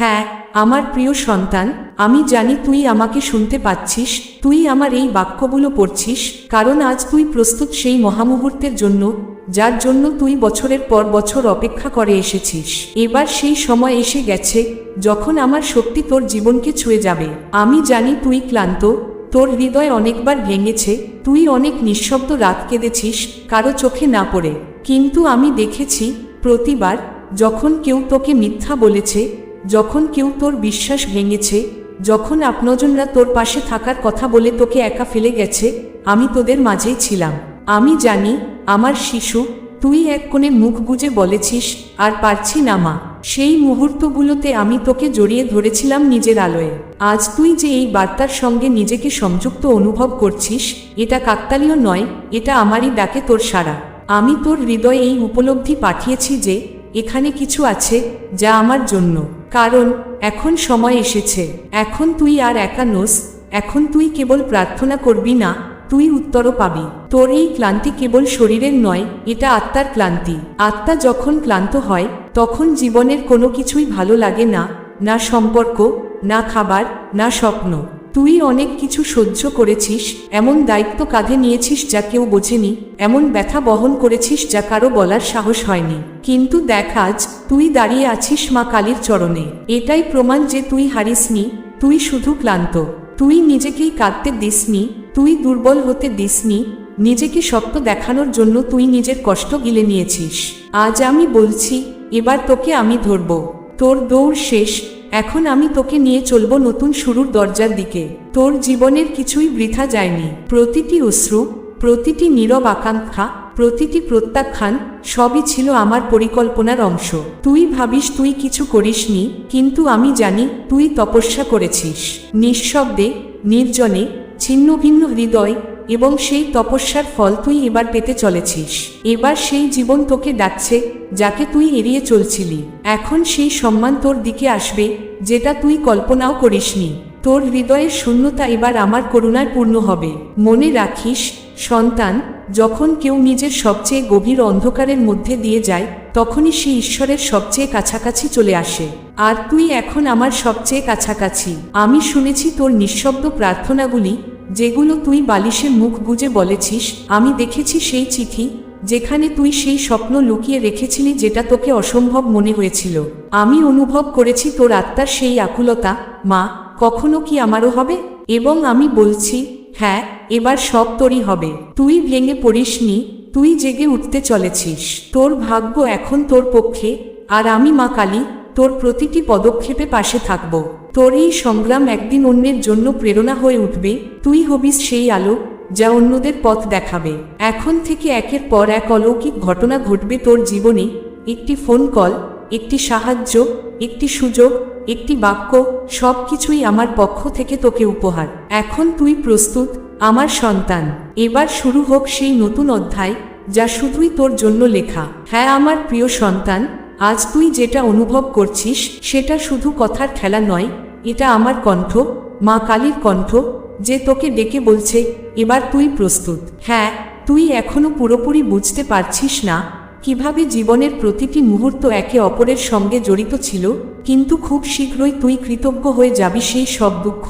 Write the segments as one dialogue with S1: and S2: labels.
S1: হ্যাঁ আমার প্রিয় সন্তান, আমি জানি তুই আমাকে শুনতে পাচ্ছিস, তুই আমার এই বাক্যগুলো পড়ছিস, কারণ আজ তুই প্রস্তুত সেই মহামুহূর্তের জন্য, যার জন্য তুই বছরের পর বছর অপেক্ষা করে এসেছিস। এবার সেই সময় এসে গেছে, যখন আমার শক্তি তোর জীবনকে ছুঁয়ে যাবে। আমি জানি তুই ক্লান্ত, তোর হৃদয় অনেকবার ভেঙেছে, তুই অনেক নিঃশব্দ রাত কেঁদেছিস, কারও চোখে না পড়ে। কিন্তু আমি দেখেছি, প্রতিবার, যখন কেউ তোকে মিথ্যা বলেছে যখন কেউ তোর বিশ্বাস ভেঙেছে, যখন আপনজনরা তোর পাশে থাকার কথা বলে তোকে একা ফেলে গেছে, আমি তোদের মাঝেই ছিলাম। আমি জানি, আমার শিশু, তুই এক কোণে মুখ বুজে বলেছিস, আর পারছি না মা। সেই মুহূর্তগুলোতে আমি তোকে জড়িয়ে ধরেছিলাম নিজের আলোয়। আজ তুই যে এই বার্তার সঙ্গে নিজেকে সংযুক্ত অনুভব করছিস, এটা কাকতালীয় নয়, এটা আমারই ডাকে তোর সারা আমি তোর হৃদয়ে এই উপলব্ধি পাঠিয়েছি যে, এখানে কিছু আছে, যা আমার জন্য। কারণ, এখন সময় এসেছে। এখন তুই আর একা নোস, এখন তুই কেবল প্রার্থনা করবি না, তুই উত্তরও পাবি। তোর এই ক্লান্তি কেবল শরীরের নয়, এটা আত্মার ক্লান্তি। আত্মা যখন ক্লান্ত হয়, তখন জীবনের কোনো কিছুই ভালো লাগে না না সম্পর্ক, না খাবার, না স্বপ্ন। তুই অনেক কিছু সহ্য করেছিস, এমন দায়িত্ব কাঁধে নিয়েছিস যা কেউ বোঝেনি, এমন ব্যথা বহন করেছিস যা কারও বলার সাহস হয়নি। কিন্তু দেখ আজ তুই দাঁড়িয়ে আছিস মা কালীর চরণে। এটাই প্রমাণ যে তুই হারিসনি তুই শুধু ক্লান্ত। তুই নিজেকেই কাঁদতে দিসনি তুই দুর্বল হতে দিসনি নিজেকে শক্ত দেখানোর জন্য তুই নিজের কষ্ট গিলে নিয়েছিস। আজ আমি বলছি, এবার তোকে আমি ধরব। তোর দৌড় শেষ, এখন আমি তোকে নিয়ে চলবো নতুন শুরুর দরজার দিকে। তোর জীবনের কিছুই বৃথা যায়নি। প্রতিটি অশ্রু, প্রতিটি নীরব আকাঙ্ক্ষা প্রতিটি প্রত্যাখ্যান সবই ছিল আমার পরিকল্পনার অংশ। তুই ভাবিস তুই কিছু করিসনি, কিন্তু আমি জানি তুই তপস্যা করেছিস। নিঃশব্দে, নির্জনে, ছিন্ন ভিন্ন হৃদয় এবং সেই তপস্যার ফল তুই এবার পেতে চলেছিস। এবার সেই জীবন তোকে ডাকছে, যাকে তুই এড়িয়ে চলছিলি। এখন সেই সম্মান তোর দিকে আসবে, যেটা তুই কল্পনাও করিসনি। তোর হৃদয়ের শূন্যতা এবার আমার করুণায় পূর্ণ হবে। মনে রাখিস সন্তান, যখন কেউ নিজের সবচেয়ে গভীর অন্ধকারের মধ্যে দিয়ে যায়, তখনই সে ঈশ্বরের সবচেয়ে কাছাকাছি চলে আসে। আর তুই এখন আমার সবচেয়ে কাছাকাছি। আমি শুনেছি তোর নিঃশব্দ প্রার্থনাগুলি, যেগুলো তুই বালিশে মুখ বুজে বলেছিস, আমি দেখেছি সেই চিঠি, যেখানে তুই সেই স্বপ্ন লুকিয়ে রেখেছিলি যেটা তোকে অসম্ভব মনে হয়েছিল। আমি অনুভব করেছি তোর আত্মার সেই আকুলতা, মা, কখনো কি আমারও হবে? এবং আমি বলছি হ্যাঁ এবার সব তোরই হবে। তুই ভেঙে পড়িসনি তুই জেগে উঠতে চলেছিস। তোর ভাগ্য এখন তোর পক্ষে, আর আমি মা কালী, তোর প্রতিটি পদক্ষেপে পাশে থাকব। তোর এই সংগ্রাম একদিন অন্যের জন্য প্রেরণা হয়ে উঠবে, তুই হবিস সেই আলো, যা অন্যদের পথ দেখাবে। এখন থেকে একের পর এক অলৌকিক ঘটনা ঘটবে তোর জীবনে, একটি ফোন কল একটি সাহায্য, একটি সুযোগ, একটি বাক্য সব কিছুই আমার পক্ষ থেকে তোকে উপহার। এখন তুই প্রস্তুত, আমার সন্তান। এবার শুরু হোক সেই নতুন অধ্যায়, যা শুধুই তোর জন্য লেখা। হ্যাঁ আমার প্রিয় সন্তান, আজ তুই যেটা অনুভব করছিস, সেটা শুধু কথার খেলা নয়, এটা আমার কণ্ঠ, মা কালীর কণ্ঠ, যে তোকে ডেকে বলছে, এবার তুই প্রস্তুত। হ্যাঁ তুই এখনও পুরোপুরি বুঝতে পারছিস না কীভাবে জীবনের প্রতিটি মুহূর্ত একে অপরের সঙ্গে জড়িত ছিল, কিন্তু খুব শীঘ্রই তুই কৃতজ্ঞ হয়ে যাবি সেই সব দুঃখ,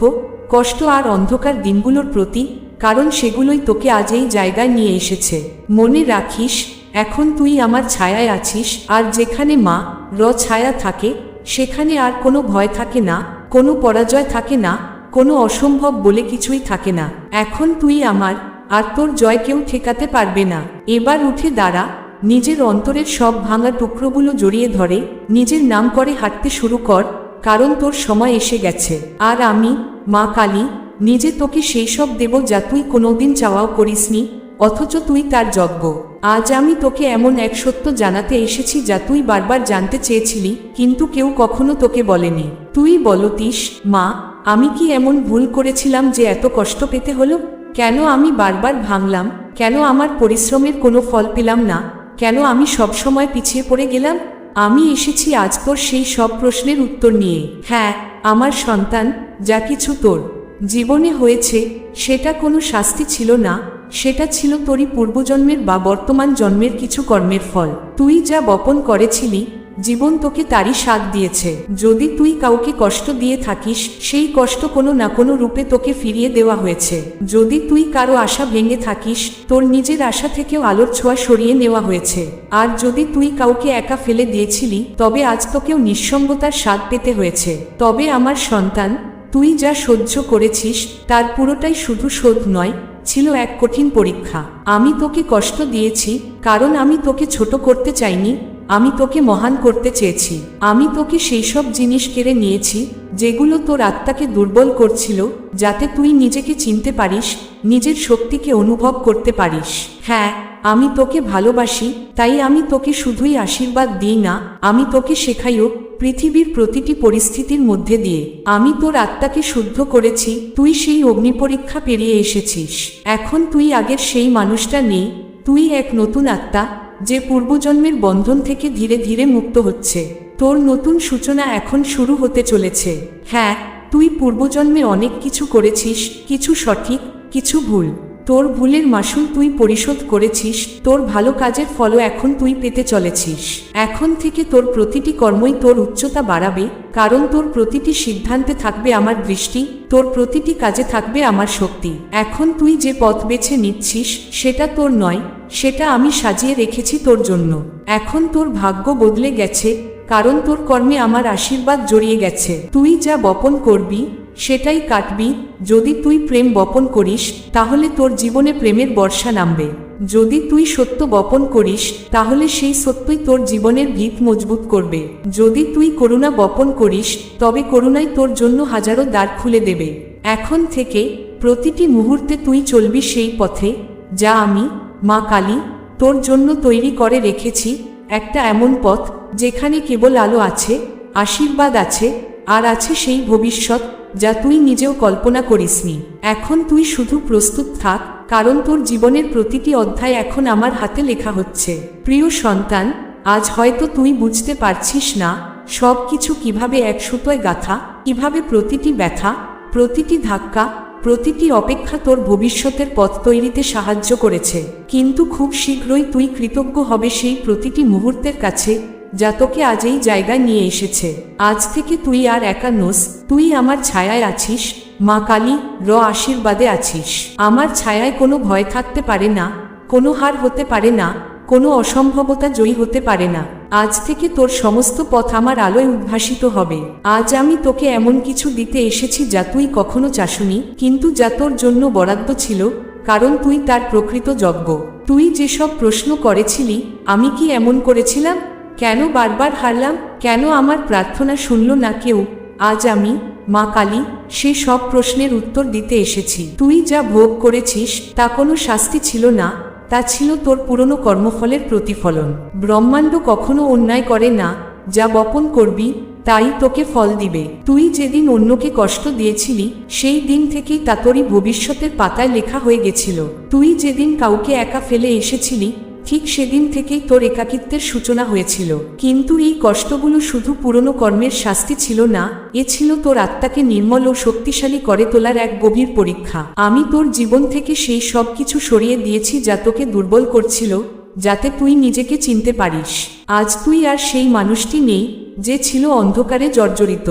S1: কষ্ট আর অন্ধকার দিনগুলোর প্রতি, কারণ সেগুলোই তোকে আজ এই জায়গায় নিয়ে এসেছে। মনে রাখিস, এখন তুই আমার ছায়ায় আছিস, আর যেখানে মা, র ছায়া থাকে, সেখানে আর কোনো ভয় থাকে না, কোনো পরাজয় থাকে না, কোনো অসম্ভব বলে কিছুই থাকে না। এখন তুই আমার, আর তোর জয় কেউ ঠেকাতে পারবে না। এবার উঠে দাঁড়া নিজের অন্তরের সব ভাঙা টুকরোগুলো জড়িয়ে ধরে, নিজের নাম করে হাঁটতে শুরু কর, কারণ তোর সময় এসে গেছে। আর আমি, মা কালী, নিজে তোকে সেই সব দেব যা তুই কোনোদিন চাওয়াও করিসনি, অথচ তুই তার যজ্ঞ। আজ আমি তোকে এমন এক সত্য জানাতে এসেছি যা তুই বারবার জানতে চেয়েছিলি, কিন্তু কেউ কখনো তোকে বলেনি। তুই বলতিস, মা, আমি কি এমন ভুল করেছিলাম যে এত কষ্ট পেতে হলো? কেন আমি বারবার ভাঙলাম? কেন আমার পরিশ্রমের কোনো ফল পেলাম না? কেন আমি সবসময় পিছিয়ে পড়ে গেলাম? আমি এসেছি আজ তোর সেই সব প্রশ্নের উত্তর নিয়ে। হ্যাঁ আমার সন্তান, যা কিছু তোর। জীবনে হয়েছে, সেটা কোনো শাস্তি ছিল না। সেটা ছিল তোরই পূর্বজন্মের বা বর্তমান জন্মের কিছু কর্মের ফল। তুই যা বপন করেছিলি জীবন তোকে তারই স্বাদ দিয়েছে। যদি তুই কাউকে কষ্ট দিয়ে থাকিস, সেই কষ্ট কোনো না কোনো রূপে তোকে ফিরিয়ে দেওয়া হয়েছে। যদি তুই কারও আশা ভেঙে থাকিস, তোর নিজের আশা থেকেও আলোর ছোঁয়া সরিয়ে নেওয়া হয়েছে। আর যদি তুই কাউকে একা ফেলে দিয়েছিলি, তবে আজ তোকেও নিঃসঙ্গতার স্বাদ পেতে হয়েছে। তবে আমার সন্তান, তুই যা সহ্য করেছিস, তার পুরোটাই শুধু শোধ নয়, ছিল এক কঠিন পরীক্ষা। আমি তোকে কষ্ট দিয়েছি, কারণ আমি তোকে ছোট করতে চাইনি আমি তোকে মহান করতে চেয়েছি। আমি তোকে সেই সব জিনিস কেড়ে নিয়েছি, যেগুলো তোর আত্মাকে দুর্বল করছিল, যাতে তুই নিজেকে চিনতে পারিস, নিজের শক্তিকে অনুভব করতে পারিস। হ্যাঁ আমি তোকে ভালোবাসি, তাই আমি তোকে শুধুই আশীর্বাদ দিই না, আমি তোকে শেখাইও পৃথিবীর প্রতিটি পরিস্থিতির মধ্যে দিয়ে। আমি তোর আত্মাকে শুদ্ধ করেছি, তুই সেই অগ্নিপরীক্ষা পেরিয়ে এসেছিস। এখন তুই আগের সেই মানুষটা নেই, তুই এক নতুন আত্মা যে পূর্বজন্মের বন্ধন থেকে ধীরে ধীরে মুক্ত হচ্ছে। তোর নতুন সূচনা এখন শুরু হতে চলেছে। হ্যাঁ তুই পূর্বজন্মে অনেক কিছু করেছিস, কিছু সঠিক, কিছু ভুল। তোর ভুলের মাসুল তুই পরিশোধ করেছিস, তোর ভালো কাজের ফলও এখন তুই পেতে চলেছিস। এখন থেকে তোর প্রতিটি কর্মই তোর উচ্চতা বাড়াবে, কারণ তোর প্রতিটি সিদ্ধান্তে থাকবে আমার দৃষ্টি, তোর প্রতিটি কাজে থাকবে আমার শক্তি। এখন তুই যে পথ বেছে নিচ্ছিস, সেটা তোর নয়, সেটা আমি সাজিয়ে রেখেছি তোর জন্য। এখন তোর ভাগ্য বদলে গেছে কারণ তোর কর্মে আমার আশীর্বাদ জড়িয়ে গেছে। তুই যা বপন করবি, সেটাই কাটবি। যদি তুই প্রেম বপন করিস, তাহলে তোর জীবনে প্রেমের বর্ষা নামবে। যদি তুই সত্য বপন করিস, তাহলে সেই সত্যই তোর জীবনের ভিত মজবুত করবে। যদি তুই করুণা বপন করিস, তবে করুণাই তোর জন্য হাজারো দ্বার খুলে দেবে। এখন থেকে প্রতিটি মুহূর্তে তুই চলবি সেই পথে, যা আমি, মা কালী, তোর জন্য তৈরি করে রেখেছি। একটা এমন পথ যেখানে কেবল আলো আছে, আশীর্বাদ আছে, আর আছে সেই ভবিষ্যৎ যা তুই নিজেও কল্পনা করিসনি। এখন তুই শুধু প্রস্তুত থাক, কারণ তোর জীবনের প্রতিটি অধ্যায় এখন আমার হাতে লেখা হচ্ছে। প্রিয় সন্তান, আজ হয়তো তুই বুঝতে পারছিস না সব কিছু কীভাবে এক সুতোয় গাথা, কীভাবে প্রতিটি ব্যথা, প্রতিটি ধাক্কা প্রতিটি অপেক্ষা তোর ভবিষ্যতের পথ তৈরিতে সাহায্য করেছে। কিন্তু খুব শীঘ্রই তুই কৃতজ্ঞ হবে সেই প্রতিটি মুহূর্তের কাছে, যা তোকে আজ এই জায়গায় নিয়ে এসেছে। আজ থেকে তুই আর একা নোস, তুই আমার ছায়ায় আছিস, মা কালী, র আশীর্বাদে আছিস। আমার ছায়ায় কোনো ভয় থাকতে পারে না, কোনো হার হতে পারে না, কোনো অসম্ভবতা জয়ী হতে পারে না। আজ থেকে তোর সমস্ত পথ আমার আলোয় উদ্ভাসিত হবে। আজ আমি তোকে এমন কিছু দিতে এসেছি যা তুই কখনো চাসুনি, কিন্তু যা তোর জন্য বরাদ্দ ছিল, কারণ তুই তার প্রকৃত যজ্ঞ। তুই যেসব প্রশ্ন করেছিলি, আমি কি এমন করেছিলাম? কেন বারবার হারলাম? কেন আমার প্রার্থনা শুনল না কেউ? আজ আমি, মা কালী, সে সব প্রশ্নের উত্তর দিতে এসেছি। তুই যা ভোগ করেছিস, তা কোনো শাস্তি ছিল না তা ছিল তোর পুরনো কর্মফলের প্রতিফলন। ব্রহ্মাণ্ড কখনো অন্যায় করে না, যা বপন করবি, তাই তোকে ফল দিবে। তুই যেদিন অন্যকে কষ্ট দিয়েছিলি, সেই দিন থেকেই তা তোরই ভবিষ্যতের পাতায় লেখা হয়ে গেছিল। তুই যেদিন কাউকে একা ফেলে এসেছিলি ঠিক সেদিন থেকেই তোর একাকিত্বের সূচনা হয়েছিল। কিন্তু এই কষ্টগুলো শুধু পুরনো কর্মের শাস্তি ছিল না, এ ছিল তোর আত্মাকে নির্মল ও শক্তিশালী করে তোলার এক গভীর পরীক্ষা। আমি তোর জীবন থেকে সেই সব কিছু সরিয়ে দিয়েছি যা তোকে দুর্বল করছিল, যাতে তুই নিজেকে চিনতে পারিস। আজ তুই আর সেই মানুষটি নেই, যে ছিল অন্ধকারে জর্জরিত।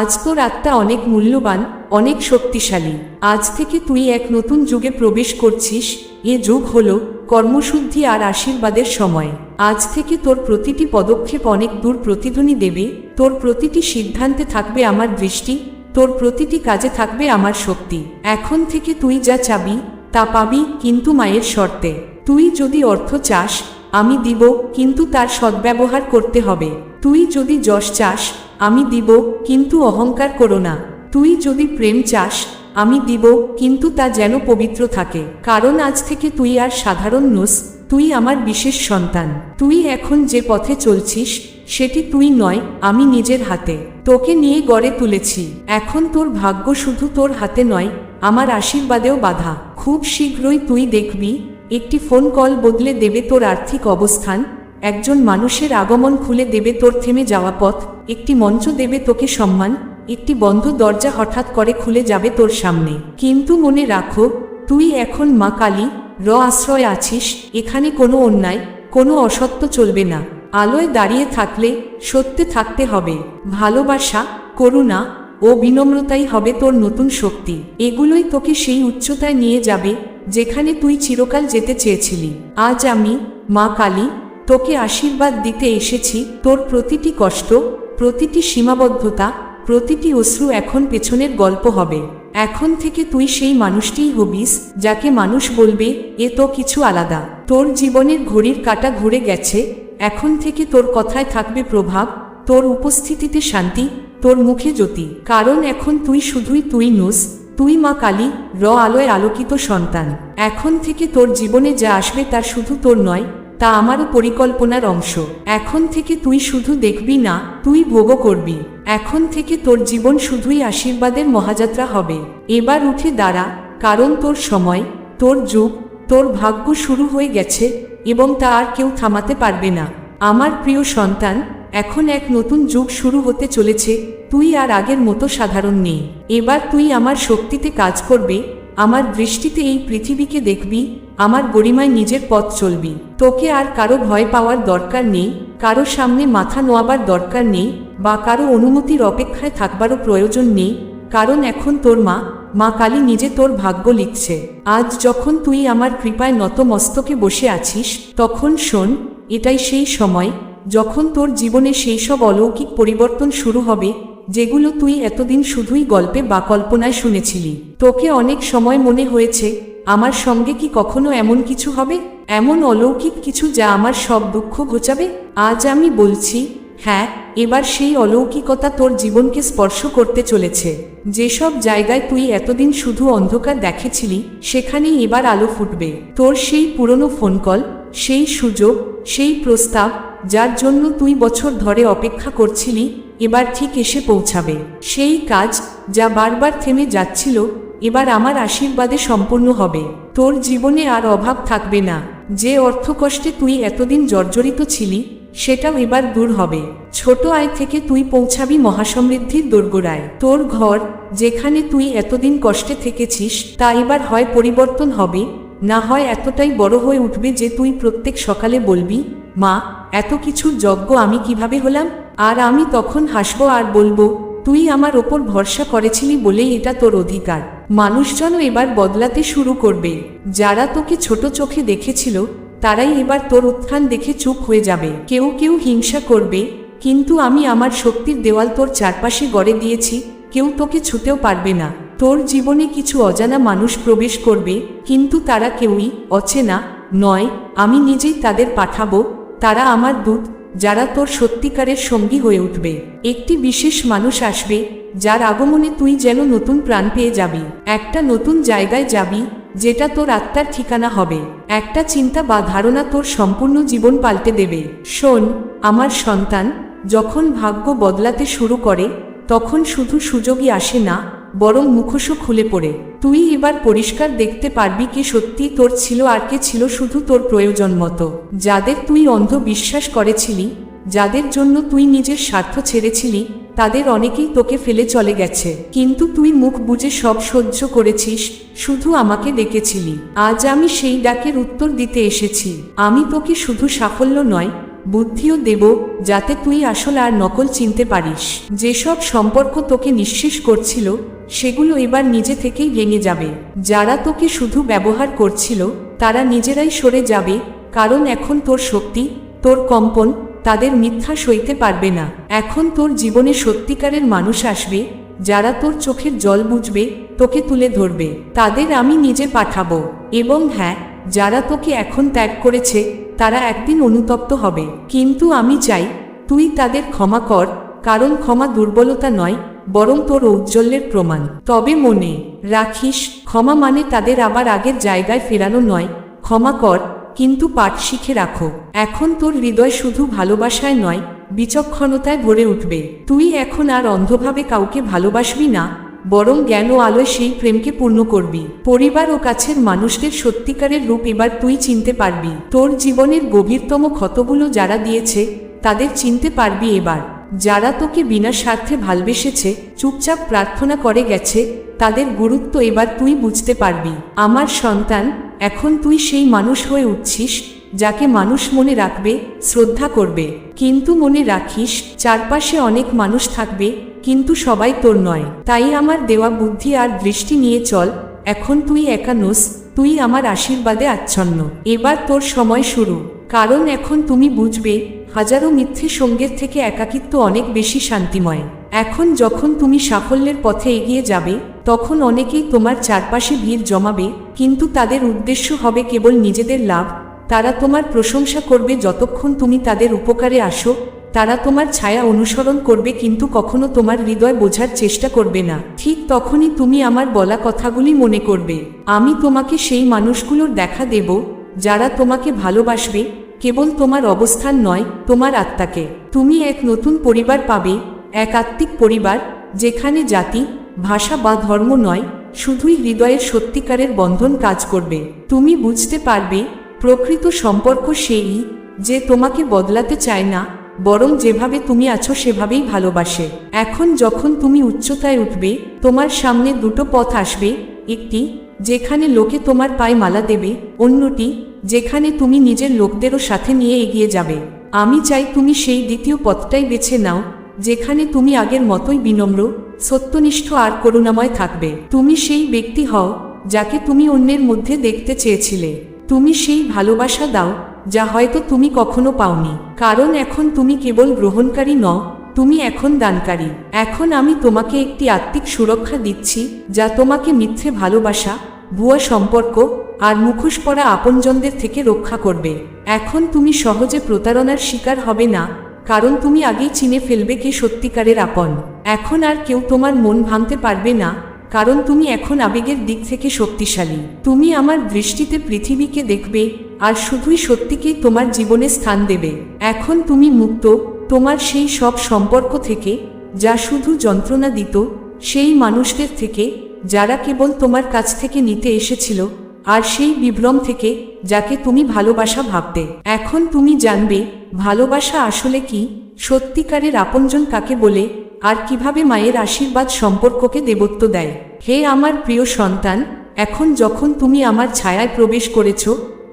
S1: আজ তোর আত্মা অনেক মূল্যবান, অনেক শক্তিশালী। আজ থেকে তুই এক নতুন যুগে প্রবেশ করছিস, এ যুগ হলো কর্মশুদ্ধি আর আশীর্বাদের সময়। আজ থেকে তোর প্রতিটি পদক্ষেপ অনেক দূর প্রতিধ্বনি দেবে। তোর প্রতিটি সিদ্ধান্তে থাকবে আমার দৃষ্টি। তোর প্রতিটি কাজে থাকবে আমার শক্তি। এখন থেকে তুই যা চাবি, তা পাবি কিন্তু মায়ের শর্তে। তুই যদি অর্থ চাস, আমি দিব কিন্তু তার সদ্ব্যবহার করতে হবে। তুই যদি যশ চাস, আমি দিব কিন্তু অহংকার করো না। তুই যদি প্রেম চাস আমি দিব, কিন্তু তা যেন পবিত্র থাকে। কারণ আজ থেকে তুই আর সাধারণ নোস, তুই আমার বিশেষ সন্তান। তুই এখন যে পথে চলছিস, সেটি তুই নয়, আমি নিজের হাতে। তোকে নিয়ে গড়ে তুলেছি। এখন তোর ভাগ্য শুধু তোর হাতে নয়, আমার আশীর্বাদেও বাধা। খুব শীঘ্রই তুই দেখবি, একটি ফোন কল বদলে দেবে তোর আর্থিক অবস্থান। একজন মানুষের আগমন খুলে দেবে তোর থেমে যাওয়া পথ। একটি মঞ্চ দেবে তোকে সম্মান। একটি বন্ধ দরজা হঠাৎ করে খুলে যাবে তোর সামনে। কিন্তু মনে রাখো, তুই এখন মা কালী, র আশ্রয় আছিস, এখানে কোনো অন্যায়, কোনো অসত্য চলবে না। আলোয় দাঁড়িয়ে থাকলে সত্যে থাকতে হবে। ভালোবাসা, করুণা ও বিনম্রতাই হবে তোর নতুন শক্তি। এগুলোই তোকে সেই উচ্চতায় নিয়ে যাবে, যেখানে তুই চিরকাল যেতে চেয়েছিলি। আজ আমি, মা কালী, তোকে আশীর্বাদ দিতে এসেছি তোর প্রতিটি কষ্ট, প্রতিটি সীমাবদ্ধতা প্রতিটি অশ্রু এখন পেছনের গল্প হবে। এখন থেকে তুই সেই মানুষটিই হবিস, যাকে মানুষ বলবে, এ তো কিছু আলাদা। তোর জীবনের ঘড়ির কাটা ঘুরে গেছে। এখন থেকে তোর কথায় থাকবে প্রভাব, তোর উপস্থিতিতে শান্তি, তোর মুখে জ্যোতি। কারণ এখন তুই শুধুই তুই নুস, তুই মা কালী, র আলোয় আলোকিত সন্তান। এখন থেকে তোর জীবনে যা আসবে তা শুধু তোর নয় তা আমারও পরিকল্পনার অংশ। এখন থেকে তুই শুধু দেখবি না, তুই ভোগও করবি। এখন থেকে তোর জীবন শুধুই আশীর্বাদের মহাযাত্রা হবে। এবার উঠে দাঁড়া, কারণ তোর সময়, তোর যুগ, তোর ভাগ্য শুরু হয়ে গেছে এবং তা আর কেউ থামাতে পারবে না। আমার প্রিয় সন্তান, এখন এক নতুন যুগ শুরু হতে চলেছে, তুই আর আগের মতো সাধারণ নেই। এবার তুই আমার শক্তিতে কাজ করবে আমার দৃষ্টিতে এই পৃথিবীকে দেখবি, আমার গরিমায় নিজের পথ চলবি। তোকে আর কারও ভয় পাওয়ার দরকার নেই, কারও সামনে মাথা নোয়াবার দরকার নেই, বা কারও অনুমতির অপেক্ষায় থাকবারও প্রয়োজন নেই, কারণ এখন তোর মা মা কালী নিজে তোর ভাগ্য লিখছে। আজ যখন তুই আমার কৃপায় নত মস্তকে বসে আছিস, তখন শোন, এটাই সেই সময়, যখন তোর জীবনে সেই সব অলৌকিক পরিবর্তন শুরু হবে যেগুলো তুই এতদিন শুধুই গল্পে বা কল্পনায় শুনেছিলি। তোকে অনেক সময় মনে হয়েছে, আমার সঙ্গে কি কখনো এমন কিছু হবে? এমন অলৌকিক কিছু যা আমার সব দুঃখ ঘোচাবে? আজ আমি বলছি হ্যাঁ এবার সেই অলৌকিকতা তোর জীবনকে স্পর্শ করতে চলেছে। যেসব জায়গায় তুই এতদিন শুধু অন্ধকার দেখেছিলি, সেখানেই এবার আলো ফুটবে। তোর সেই পুরনো ফোন কল সেই সুযোগ, সেই প্রস্তাব যার জন্য তুই বছর ধরে অপেক্ষা করছিলি, এবার ঠিক এসে পৌঁছাবে। সেই কাজ যা বারবার থেমে যাচ্ছিল, এবার আমার আশীর্বাদে সম্পূর্ণ হবে। তোর জীবনে আর অভাব থাকবে না। যে অর্থকষ্টে তুই এতদিন জর্জরিত ছিলি, সেটাও এবার দূর হবে। ছোট আয় থেকে তুই পৌঁছাবি মহাসমৃদ্ধির দোরগোড়ায়। তোর ঘর, যেখানে তুই এতদিন কষ্টে থেকেছিস, তা এবার হয় পরিবর্তন হবে। না হয় এতটাই বড় হয়ে উঠবে যে তুই প্রত্যেক সকালে বলবি, মা এত কিছু যজ্ঞ আমি কীভাবে হলাম? আর আমি তখন হাসব আর বলব, তুই আমার ওপর ভরসা করেছিলি বলেই এটা তোর অধিকার। মানুষজনও এবার বদলাতে শুরু করবে। যারা তোকে ছোট চোখে দেখেছিল, তারাই এবার তোর উত্থান দেখে চুপ হয়ে যাবে। কেউ কেউ হিংসা করবে, কিন্তু আমি আমার শক্তির দেওয়াল তোর চারপাশে গড়ে দিয়েছি, কেউ তোকে ছুতেও পারবে না। তোর জীবনে কিছু অজানা মানুষ প্রবেশ করবে, কিন্তু তারা কেউই, অচেনা, নয়, আমি নিজেই তাদের পাঠাবো তারা আমার দূত, যারা তোর সত্যিকারের সঙ্গী হয়ে উঠবে। একটি বিশেষ মানুষ আসবে, যার আগমনে তুই যেন নতুন প্রাণ পেয়ে যাবি। একটা নতুন জায়গায় যাবি, যেটা তোর আত্মার ঠিকানা হবে। একটা চিন্তা বা ধারণা তোর সম্পূর্ণ জীবন পাল্টে দেবে। শোন, আমার সন্তান, যখন ভাগ্য বদলাতে শুরু করে, তখন শুধু সুযোগই আসে না, বরং মুখোশও খুলে পড়ে। তুই এবার পরিষ্কার দেখতে পারবি কে সত্যি তোর ছিল আর কে ছিল শুধু তোর প্রয়োজন মতো। যাদের তুই অন্ধ বিশ্বাস করেছিলি, যাদের জন্য তুই নিজের স্বার্থ ছেড়েছিলি, তাদের অনেকেই তোকে ফেলে চলে গেছে। কিন্তু তুই মুখ বুঝে সব সহ্য করেছিস, শুধু আমাকে ডেকেছিলি। আজ আমি সেই ডাকের উত্তর দিতে এসেছি। আমি তোকে শুধু সাফল্য নয় বুদ্ধিও দেব, যাতে তুই আসল আর নকল চিনতে পারিস। যেসব সম্পর্ক তোকে নিঃশেষ করছিল, সেগুলো এবার নিজে থেকেই ভেঙে যাবে। যারা তোকে শুধু ব্যবহার করছিল, তারা নিজেরাই সরে যাবে, কারণ এখন তোর শক্তি, তোর কম্পন, তাদের মিথ্যা সইতে পারবে না। এখন তোর জীবনে সত্যিকারের মানুষ আসবে, যারা তোর চোখের জল বুঝবে, তোকে তুলে ধরবে। তাদের আমি নিজে পাঠাবো। এবং হ্যাঁ যারা তোকে এখন ত্যাগ করেছে তারা একদিন অনুতপ্ত হবে। কিন্তু আমি চাই, তুই তাদের ক্ষমা কর, কারণ ক্ষমা দুর্বলতা নয়, বরং তোর ঔজ্জ্বল্যের প্রমাণ। তবে মনে রাখিস, ক্ষমা মানে তাদের আবার আগের জায়গায় ফেরানো নয়। ক্ষমা কর, কিন্তু পাঠ শিখে রাখো। এখন তোর হৃদয় শুধু ভালোবাসায় নয়, বিচক্ষণতায় ভরে উঠবে। তুই এখন আর অন্ধভাবে কাউকে ভালোবাসবি না বরং জ্ঞান ও আলোয় সেই প্রেমকে পূর্ণ করবি। পরিবার ও কাছের মানুষদের সত্যিকারের রূপ এবার তুই চিনতে পারবি। তোর জীবনের গভীরতম ক্ষতগুলো যারা দিয়েছে, তাদের চিনতে পারবি এবার। যারা তোকে বিনা স্বার্থে ভালবেসেছে, চুপচাপ প্রার্থনা করে গেছে, তাদের গুরুত্ব এবার তুই বুঝতে পারবি। আমার সন্তান, এখন তুই সেই মানুষ হয়ে উঠছিস, যাকে মানুষ মনে রাখবে, শ্রদ্ধা করবে। কিন্তু মনে রাখিস, চারপাশে অনেক মানুষ থাকবে কিন্তু সবাই তোর নয়। তাই আমার দেওয়া বুদ্ধি আর দৃষ্টি নিয়ে চল, এখন তুই একা নোস, তুই আমার আশীর্বাদে আচ্ছন্ন। এবার তোর সময় শুরু। কারণ এখন তুমি বুঝবে, হাজারো মিথ্যে সঙ্গের থেকে একাকিত্ব অনেক বেশি শান্তিময়। এখন যখন তুমি সাফল্যের পথে এগিয়ে যাবে, তখন অনেকেই তোমার চারপাশে ভিড় জমাবে, কিন্তু তাদের উদ্দেশ্য হবে কেবল নিজেদের লাভ। তারা তোমার প্রশংসা করবে যতক্ষণ তুমি তাদের উপকারে আসো তারা তোমার ছায়া অনুসরণ করবে কিন্তু কখনো তোমার হৃদয় বোঝার চেষ্টা করবে না। ঠিক তখনই তুমি আমার বলা কথাগুলি মনে করবে। আমি তোমাকে সেই মানুষগুলোর দেখা দেব, যারা তোমাকে ভালোবাসবে, কেবল তোমার অবস্থান নয়, তোমার আত্মাকে। তুমি এক নতুন পরিবার পাবে, এক আত্মিক পরিবার, যেখানে জাতি, ভাষা বা ধর্ম নয়, শুধুই হৃদয়ের সত্যিকারের বন্ধন কাজ করবে। তুমি বুঝতে পারবে, প্রকৃত সম্পর্ক সেই, যে তোমাকে বদলাতে চায় না বরং যেভাবে তুমি আছো সেভাবেই ভালোবাসে। এখন যখন তুমি উচ্চতায় উঠবে, তোমার সামনে দুটো পথ আসবে, একটি, যেখানে লোকে তোমার পায়ে মালা দেবে, অন্যটি, যেখানে তুমি নিজের লোকদেরও সাথে নিয়ে এগিয়ে যাবে। আমি চাই তুমি সেই দ্বিতীয় পথটাই বেছে নাও, যেখানে তুমি আগের মতোই বিনম্র, সত্যনিষ্ঠ আর করুণাময় থাকবে। তুমি সেই ব্যক্তি হও, যাকে তুমি অন্যের মধ্যে দেখতে চেয়েছিলে। তুমি সেই ভালোবাসা দাও যা হয়তো তুমি কখনো পাওনি। কারণ এখন তুমি কেবল গ্রহণকারী ন তুমি এখন দানকারী। এখন আমি তোমাকে একটি আত্মিক সুরক্ষা দিচ্ছি, যা তোমাকে মিথ্যে ভালোবাসা, ভুয়া সম্পর্ক, আর মুখোশ পরা আপনজনদের থেকে রক্ষা করবে। এখন তুমি সহজে প্রতারণার শিকার হবে না, কারণ তুমি আগেই চিনে ফেলবে কে সত্যিকারের আপন। এখন আর কেউ তোমার মন ভাঙতে পারবে না, কারণ তুমি এখন আবেগের দিক থেকে শক্তিশালী। তুমি আমার দৃষ্টিতে পৃথিবীকে দেখবে আর শুধুই সত্যিকেই তোমার জীবনে স্থান দেবে। এখন তুমি মুক্ত, তোমার সেই সব সম্পর্ক থেকে, যা শুধু যন্ত্রণা দিত, সেই মানুষদের থেকে, যারা কেবল তোমার কাছ থেকে নিতে এসেছিল, আর সেই বিভ্রম থেকে, যাকে তুমি ভালোবাসা ভাবতে। এখন তুমি জানবে, ভালোবাসা আসলে কি, সত্যিকারের আপনজন কাকে বলে, আর কীভাবে মায়ের আশীর্বাদ সম্পর্ককে দেবত্ব দেয়। হে আমার প্রিয় সন্তান, এখন যখন তুমি আমার ছায়ায় প্রবেশ করেছ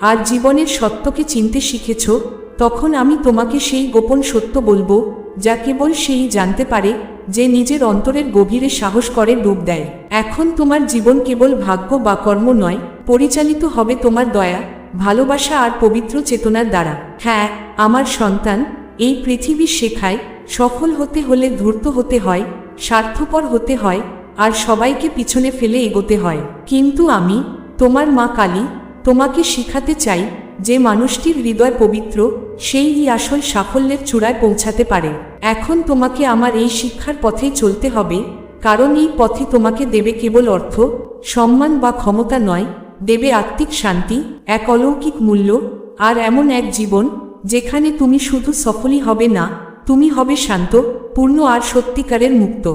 S1: আর জীবনের সত্যকে চিনতে শিখেছ, তখন আমি তোমাকে সেই গোপন সত্য বলব, যা কেবল সেই জানতে পারে যে নিজের অন্তরের গভীরে সাহস করে ডুব দেয়। এখন তোমার জীবন কেবল ভাগ্য বা কর্ম নয়, পরিচালিত হবে তোমার দয়া, ভালোবাসা আর পবিত্র চেতনার দ্বারা। হ্যাঁ আমার সন্তান, এই পৃথিবী শেখায়, সফল হতে হলে ধূর্ত হতে হয়, স্বার্থপর হতে হয়, আর সবাইকে পিছনে ফেলে এগোতে হয়। কিন্তু আমি, তোমার মা কালী তোমাকে শিখাতে চাই যে মানুষটির হৃদয় পবিত্র, সেই আসল সাফল্যের চূড়ায় পৌঁছাতে পারে। এখন তোমাকে আমার এই শিক্ষার পথেই চলতে হবে, কারণ এই পথে তোমাকে দেবে কেবল অর্থ, সম্মান বা ক্ষমতা নয়, দেবে আত্মিক শান্তি, এক অলৌকিক মূল্য, আর এমন এক জীবন, যেখানে তুমি শুধু সফলই হবে না, তুমি হবে শান্ত, পূর্ণ আর সত্যিকারের মুক্ত।